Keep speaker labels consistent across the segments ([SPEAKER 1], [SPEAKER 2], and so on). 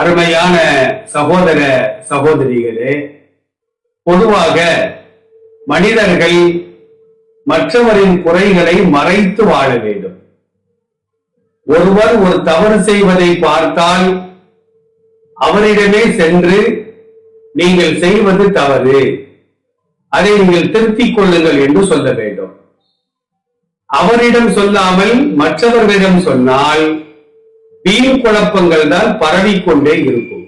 [SPEAKER 1] அருமையான சகோதர சகோதரிகளே பொதுவாக மனிதர்கள் மற்றவரின் குறைகளை மறைத்து வாழ வேண்டும். ஒருவர் ஒரு தவறு செய்வதை பார்த்தால் அவரிடமே சென்று நீங்கள் செய்வது தவறு. அதை நீங்கள் திருத்திக் கொள்ளுங்கள் என்று சொல்ல வேண்டும். அவரிடம் சொல்லாமல் மற்றவர்களிடம் சொன்னால் தீர் குழப்பங்கள் தான் பரவிக்கொண்டே இருக்கும்.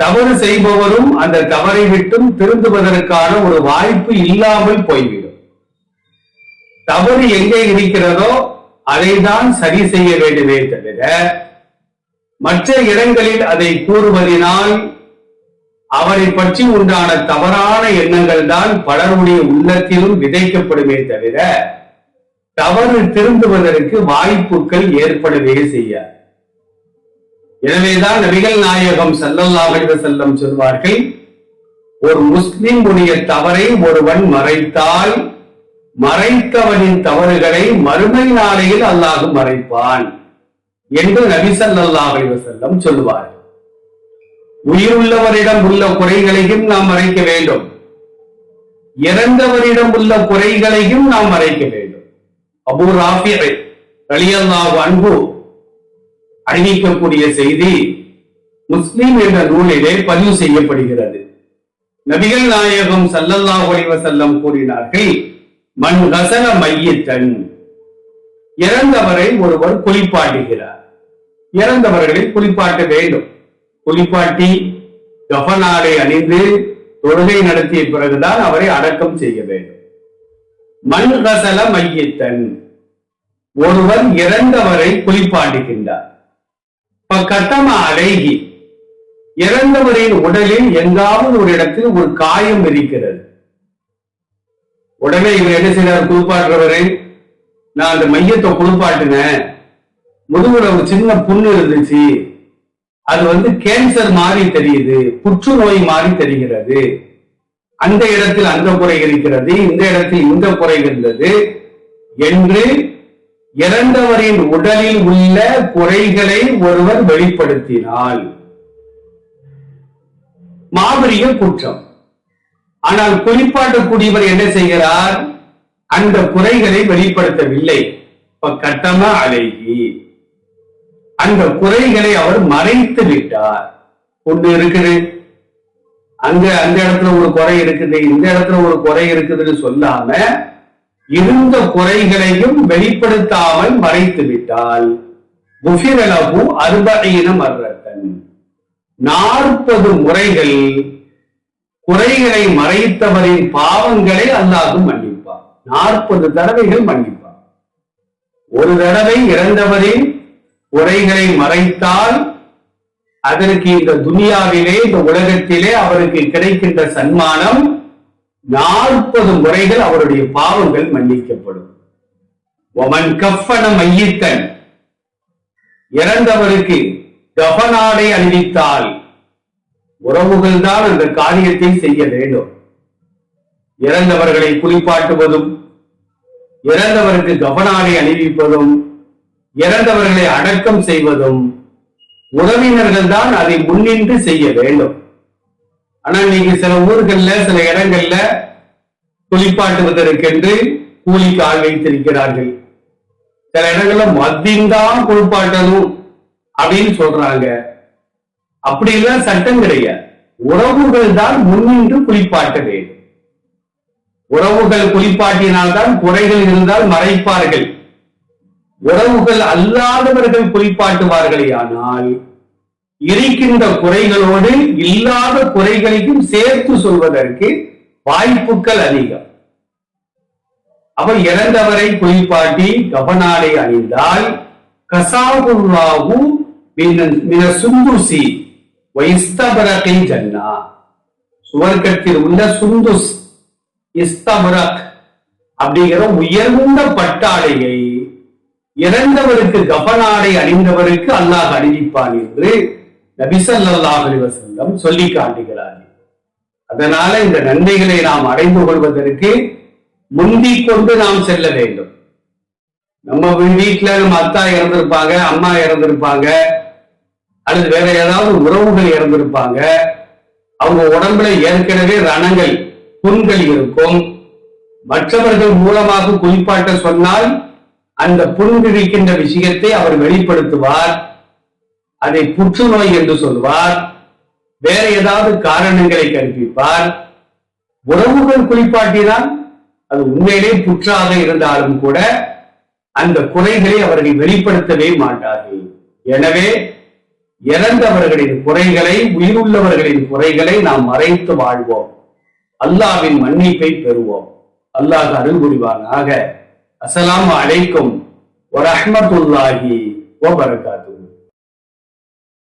[SPEAKER 1] தவறு செய்பவரும் அந்த தவறை விட்டும் திருந்துவதற்கான ஒரு வாய்ப்பு இல்லாமல் போய்விடும். தவறு எங்கே இருக்கிறதோ அதை தான் சரி செய்ய வேண்டுமே தவிர மற்ற இடங்களில் அதை கூறுவதினால் அவரை பற்றி உண்டான தவறான எண்ணங்கள் தான் பலருடைய உள்ளத்திலும் விதைக்கப்படுமே தவிர தவறு திருந்துவதற்கு வாய்ப்புகள் ஏற்படவே செய்யாது. எனவேதான் நபிகள் நாயகம் சல்லல்லாஹு செல்லம் சொல்வார்கள் ஒரு முஸ்லிம் உடைய தவறை ஒருவன் மறைத்தால் மறைத்தவனின் தவறுகளை மறுமை நாளையில் அல்லாஹ் மறைப்பான் என்று நபி ஸல்லல்லாஹு செல்லம் சொல்வார் உயிருள்ளவரிடம் உள்ள குறைகளையும் நாம் மறைக்க வேண்டும். இறந்தவரிடம் உள்ள குறைகளையும் நாம் மறைக்க வேண்டும். அபு ராஃபியை ரலியல்லாஹு அன்பு அறிவிக்கக்கூடிய செய்தி முஸ்லிம் என்ற நூலிலே பதிவு செய்யப்படுகிறது. நபிகள் நாயகம் சல்லல்லாஹு அலைஹி செல்லம் கூறினார்கள் மண் கசல மையத்தன். இறந்தவரை ஒருவர் குளிப்பாட்டுகிறார். இறந்தவர்களை குளிப்பாட்ட வேண்டும். குளிப்பாட்டி கஃபனாடை அணிந்து தொழுகை நடத்திய பிறகுதான் அவரை அடக்கம் செய்ய வேண்டும். மண் கசல மையத்தன். ஒருவர் இறந்தவரை குளிப்பாட்டுகின்றார் கட்டம அழகி இறந்தவரின் உடலில் எங்காவது ஒரு இடத்தில் ஒரு காயம் இருக்கிறது. உடனே இவர் என்ன செய்யறார் குளிப்பாட்டுறவரு நான் அந்த மையத்தை குளிப்பாட்டினேன். முதுகுல ஒரு சின்ன புண்ணு இருந்துச்சு. அது வந்து கேன்சர் மாதிரி தெரியுது புற்றுநோய் மாதிரி தெரிகிறது. அந்த இடத்தில் அந்த குறை இருக்கிறது இந்த இடத்தில் இந்த குறை இருந்தது என்று இறந்தவரின் உடலில் உள்ள குறைகளை ஒருவர் வெளிப்படுத்தினால் மாபெரிய குற்றம். ஆனால் குறிப்பாட்டக்கூடியவர் என்ன செய்கிறார்? அந்த குறைகளை வெளிப்படுத்தவில்லை. கட்டமா அழகி. அந்த குறைகளை அவர் மறைத்து விட்டார். ஒன்று இருக்குது. அங்க அந்த இடத்துல ஒரு குறை இருக்குது இந்த இடத்துல ஒரு குறை இருக்குதுன்னு சொல்லாம இருந்த குறைகளையும் வெளிப்படுத்தாமல் மறைத்து விட்டால் புஃபிரலகு அறுபடையின மர்ரத்தன். நாற்பது முறைகள் குறைகளை மறைத்தவரின் பாவங்களை அல்லாஹும் மன்னிப்பார் நாற்பது தடவைகள் மன்னிப்பார் ஒரு தடவை இறந்தவரின் குறைகளை மறைத்தால் அதற்கு இந்த துனியாவிலே இந்த உலகத்திலே அவருக்கு கிடைக்கின்ற சன்மானம் நாற்பது முறைகள் அவருடைய பாவங்கள் மன்னிக்கப்படும். ஒமன் கஃபன மையத்தன். இறந்தவருக்கு கபனாடை அணிவித்தால் உறவுகள் தான் அந்த காரியத்தை செய்ய வேண்டும். இறந்தவர்களை குளிப்பாட்டுவதும் இறந்தவருக்கு கபனாடை அணிவிப்பதும் இறந்தவர்களை அடக்கம் செய்வதும் உறவினர்கள் தான் அதை முன்னின்று செய்ய வேண்டும். ஆனா நீங்க சில ஊர்கள்ல சில இடங்கள்ல குளிப்பாட்டுவதற்கென்று கூலிக்கு ஆள் வைத்திருக்கிறார்கள். சில இடங்கள்ல மத்தியம்தான் குளிப்பாட்டணும் அப்படின்னு சொல்றாங்க. அப்படி எல்லாம் சட்டம் கிடையாது. உறவுகள் தான் முன்னின்று குளிப்பாட்ட வேண்டும். உறவுகள் குளிப்பாட்டினால்தான் குறைகள் இருந்தால் மறைப்பார்கள். உறவுகள் அல்லாதவர்கள் குளிப்பாட்டுவார்களே ஆனால் இருக்கின்ற குறைகளோடு இல்லாத குறைகளையும் சேர்த்து சொல்வதற்கு வாய்ப்புகள் அதிகம். அவர் இறந்தவரை குளிப்பாட்டி கபனாடை அணிந்தால் கசாவுல்லாவு சுந்துசி வைஸ்தபரகை ஜன்னா. சுவர்க்கத்தில் உள்ள சுந்துஸ் இஸ்தபரக் அப்படிங்கிற உயர்ந்த பட்டாளையை இறந்தவருக்கு கபனாடை அணிந்தவருக்கு அல்லாஹ் அணிவிப்பான் என்று நபிசல்லாஹ் அலிவசல்லம் சொல்லி காட்டுகிறார்கள் அதனால இந்த நன்மைகளை நாம் அடைந்து கொள்வதற்கு முந்திக் கொண்டு நாம் செல்ல வேண்டும். நம்ம வீட்டுல நம்ம அத்தா இறந்திருப்பாங்க அம்மா இறந்திருப்பாங்க அல்லது வேற ஏதாவது உறவுகள் இறந்திருப்பாங்க அவங்க உடம்புல ஏற்கனவே ரணங்கள் புண்கள் இருக்கும். மற்றவர்கள் மூலமாக குளிப்பாட்ட சொன்னால் அந்த புண்கிழிக்கின்ற விஷயத்தை அவர் வெளிப்படுத்துவார். அதை புற்றுநோய் என்று சொல்வார். வேற ஏதாவது காரணங்களை கற்பிப்பார். உறவுகள் குளிப்பாட்டினால் அது உண்மையிலே புற்றாக இருந்தாலும் கூட அந்த குறைகளை அவர்கள் வெளிப்படுத்தவே மாட்டார்கள். எனவே இறந்தவர்களின் குறைகளை உயிருள்ளவர்களின் குறைகளை நாம் மறைத்து வாழ்வோம். அல்லாவின் மன்னிப்பை பெறுவோம். அல்லாஹ் அருள் புரிவானாக. அஸ்லாம் அலைக்கும் வரஹ்மத்துல்லாஹி வபரகாத்துஹு